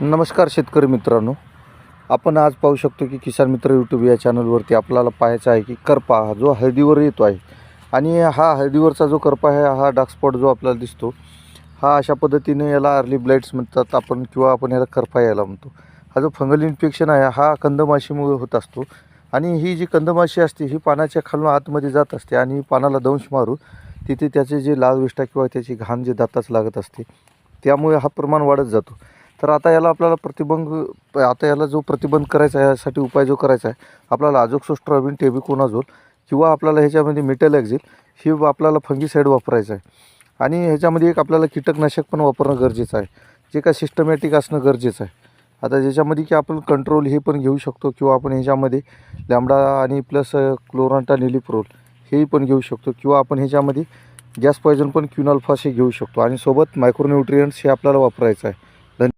नमस्कार शेतकरी मित्रांनो. आपण आज पाहू शकतो की किसान मित्र यूट्यूब या चॅनलवरती आपल्याला पाहायचा आहे की करपा हा जो हळदीवर येतो आहे आणि हा हळदीवरचा जो करपा आहे हा डार्क स्पॉट जो आपल्याला दिसतो हा अशा पद्धतीने याला अर्ली ब्लाइट्स म्हणतात आपण किंवा आपण याला करपा यायला म्हणतो. हा जो फंगल इन्फेक्शन आहे हा कंदमाशीमुळे होत असतो आणि ही जी कंदमाशी असते ही पानाच्या खालून आतमध्ये जात असते आणि पानाला दंश मारून तिथे त्याचे जे लाल विष्ठा किंवा त्याची घाण जे दाताच लागत असते त्यामुळे हा प्रमाण वाढत जातो. तर आता याला आपल्याला प्रतिबंध आता याला जो प्रतिबंध करायचा आहे यासाठी उपाय जो करायचा आहे आपल्याला आजोक्सोस्ट्रॉबिन टेबिकोनाझोल किंवा आपल्याला ह्याच्यामध्ये मेटल एक्झिल ही आपल्याला फंगीसाईड वापरायचं आहे. आणि ह्याच्यामध्ये एक आपल्याला कीटकनाशक पण वापरणं गरजेचं आहे. जे काय सिस्टमॅटिक असणं गरजेचं आहे. आता ज्याच्यामध्ये की आपण कंट्रोल हे पण घेऊ शकतो किंवा आपण ह्याच्यामध्ये लॅमडा आणि प्लस क्लोरांटा निलिप्रोल हेही पण घेऊ शकतो किंवा आपण ह्याच्यामध्ये गॅस पॉयझन पण क्युनाल्फास हे घेऊ शकतो. आणि सोबत मायक्रोन्युट्रियंट्स हे आपल्याला वापरायचं आहे.